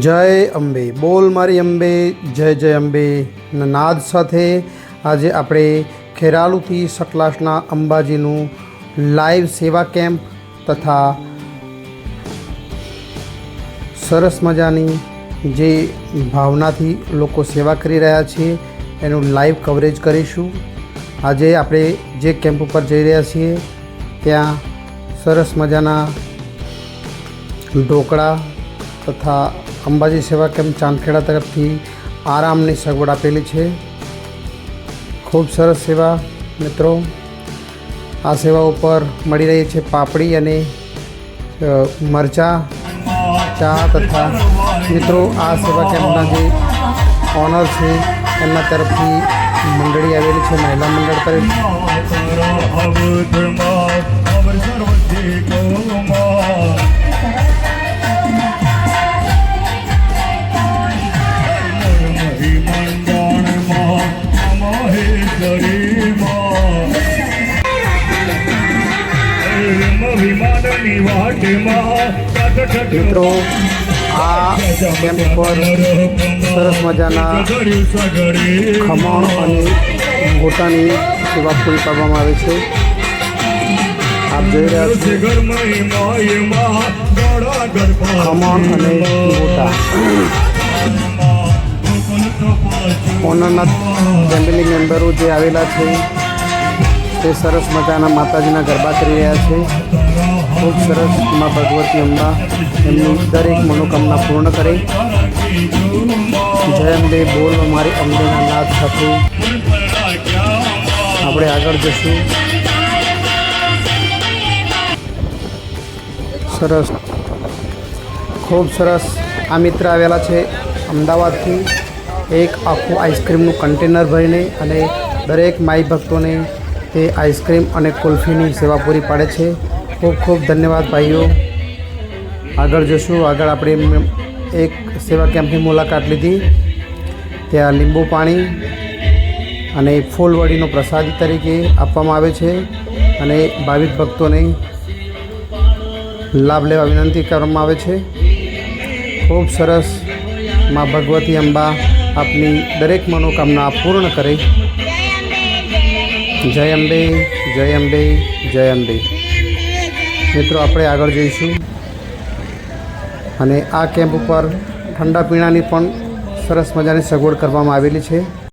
જય અંબે. બોલ મારી અંબે, જય જય અંબે. નાદ સાથે આજે આપણે ખેરાલુથી સકલાશના અંબાજીનું લાઈવ સેવા કેમ્પ તથા સરસ મજાની જે ભાવનાથી લોકો સેવા કરી રહ્યા છે, એનું લાઈવ કવરેજ કરીશું. આજે આપણે જે કેમ્પ ઉપર જઈ રહ્યા છીએ, ત્યાં સરસ મજાના ઢોકળા તથા અંબાજી સેવા કેમ્પ ચાંદખેડા તરફથી આરામની સગવડ આપેલી છે ખૂબ સરસ સેવા મિત્રો આ સેવા ઉપર મળી રહી છે પાપડી અને મરચાં ચા તથા મિત્રો આ સેવા કેમ્પના જે ઓનર છે એમના તરફથી મંડળી આવેલી છે મહિલા મંડળ તરફ મિત્રો આ કેમ્પ પર સરસ મજાના ખમણ અને ગોટાની સેવા પૂરી પાડવામાં આવે છે. આપ જોઈ રહ્યા છો ખમણ અને ગોટા. ઓનરના ફેમિલી મેમ્બરો જે આવેલા છે તે સરસ મજાના માતાજીના ગરબા કરી રહ્યા છે. ખૂબ સરસમાં ભગવતી અંબા એમની દરેક મનોકામના પૂર્ણ કરે. જય અંબે બોલ અમારી અંબેના નાદ સાથે. આપણે આગળ જશું. સરસ. ખૂબ સરસ. આ મિત્ર આવેલા છે અમદાવાદથી. એક આખું આઈસ્ક્રીમનું કન્ટેનર ભરીને અને દરેક માઈ ભક્તોને તે આઈસ્ક્રીમ અને કુલ્ફીની સેવા પૂરી પાડે છે. ખૂબ ખૂબ ધન્યવાદ ભાઈઓ. આગળ જશું. આગળ આપણે એક સેવા કેમ્પની મુલાકાત લીધી. ત્યાં લીંબુ પાણી અને ફૂલવડીનો પ્રસાદ તરીકે આપવામાં આવે છે અને ભાવિક ભક્તોને લાભ લેવા વિનંતી કરવામાં આવે છે. ખૂબ સરસમાં ભગવતી અંબા આપની દરેક મનોકામના પૂર્ણ કરે. જય અંબે જય અંબે જય અંબે. મિત્રો, આપણે આગળ જઈશું. અને આ કેમ્પ ઉપર ઠંડા પીણાની પણ સરસ મજાની સગવડ કરવામાં આવેલી છે.